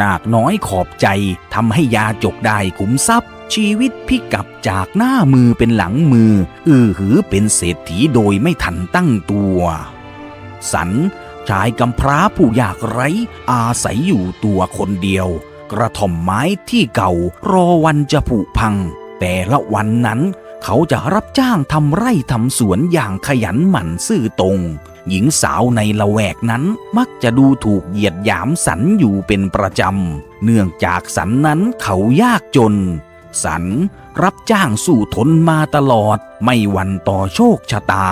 นาคน้อยขอบใจทำให้ยาจกได้ขุมทรัพย์ ชีวิตพิกับจากหน้ามือเป็นหลังมือ อือหือเป็นเศรษฐีโดยไม่ทันตั้งตัว สันชายกำพร้าผู้ยากไร้ อาศัยอยู่ตัวคนเดียว กระท่อมไม้ที่เก่ารอวันจะผุพัง แต่ละวันนั้น เขาจะรับจ้างทำไร่ทำสวนอย่างขยันหมั่นซื่อตรง หญิงสาวในละแวกนั้นมักจะดูถูกเหยียดหยามสันอยู่เป็นประจำ เนื่องจากสันนั้นเขายากจน สันรับจ้างสู้ทนมาตลอด ไม่หวันต่อโชคชะตา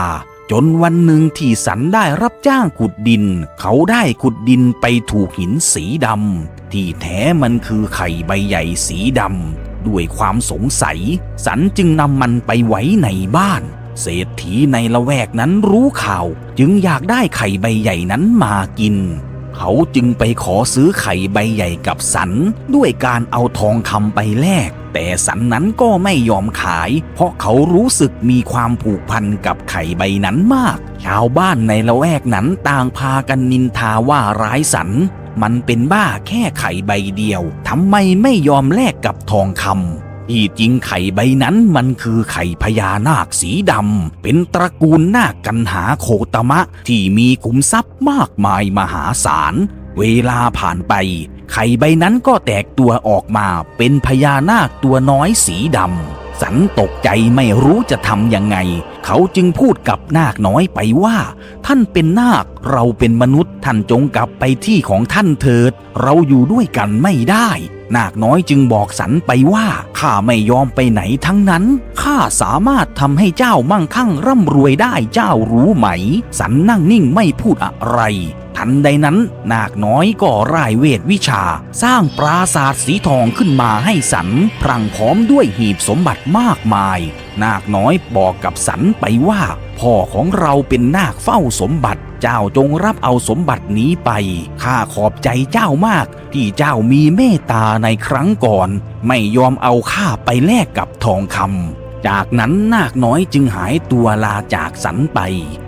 จนวันหนึ่งที่สันได้รับจ้างขุดดิน เขาได้ขุดดินไปถูกหินสีดำที่แท้มันคือไข่ใบใหญ่สีดำด้วยความสงสัย สันจึงนำมันไปไว้ในบ้าน เศรษฐีในละแวกนั้นรู้ข่าว จึงอยากได้ไข่ใบใหญ่นั้นมากิน เขาจึงไปขอซื้อไข่ใบใหญ่กับสัน ด้วยการเอาทองคำไปแลก แต่สันนั้นก็ไม่ยอมขาย เพราะเขารู้สึกมีความผูกพันกับไข่ใบนั้นมาก ชาวบ้านในละแวกนั้นต่างพากันนินทาว่าร้ายสัน มันเป็นบ้าแค่ไข่ใบเดียวทำไมไม่ยอมแลกกับทองคำ ที่จริงไข่ใบนั้นมันคือไข่พญานาคสีดำ เป็นตระกูลนาคกันหาโคตมะ ที่มีขุมทรัพย์มากมายมหาศาล เวลาผ่านไป ไข่ใบนั้นก็แตกตัวออกมาเป็นพญานาคตัวน้อยสีดำ สันตกใจไม่รู้จะทำยังไง เขาจึงพูดกับนาคน้อยไปว่า ท่านเป็นนาคเราเป็นมนุษย์ท่านจงกลับไปที่ของท่านเถิด เราอยู่ด้วยกันไม่ได้ นาคน้อยจึงบอกสันไปว่าข้าไม่ยอมไปไหนทั้งนั้นข้าสามารถทำให้เจ้ามั่งคั่งร่ำรวยได้เจ้ารู้ไหม สันนั่งนิ่งไม่พูดอะไร นใดนั้นนาคน้อยก็ร่ายเวทวิชา สร้างปราสาทสีทองขึ้นมาให้สัน พรั่งพร้อมด้วยหีบสมบัติมากมาย นาคน้อยบอกกับสันไปว่า พ่อของเราเป็นนาคเฝ้าสมบัติ เจ้าจงรับเอาสมบัตินี้ไปข้าขอบใจเจ้ามาก ที่เจ้ามีเมตตาในครั้งก่อน ไม่ยอมเอาข้าไปแลกกับทองคำ จากนั้นนาคน้อยจึงหายตัวลาจากสันไป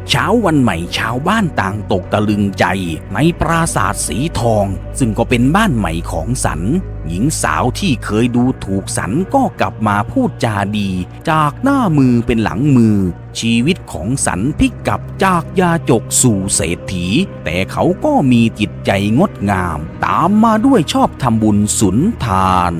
เช้าวันใหม่ชาวบ้านต่างตกตะลึงใจ ในปราสาทสีทอง ซึ่งก็เป็นบ้านใหม่ของสัน หญิงสาวที่เคยดูถูกสันก็กลับมาพูดจาดี จากหน้ามือเป็นหลังมือ ชีวิตของสันพลิกกลับจากยาจกสู่เศรษฐี แต่เขาก็มีจิตใจงดงาม ตามมาด้วยชอบทำบุญสุนทาน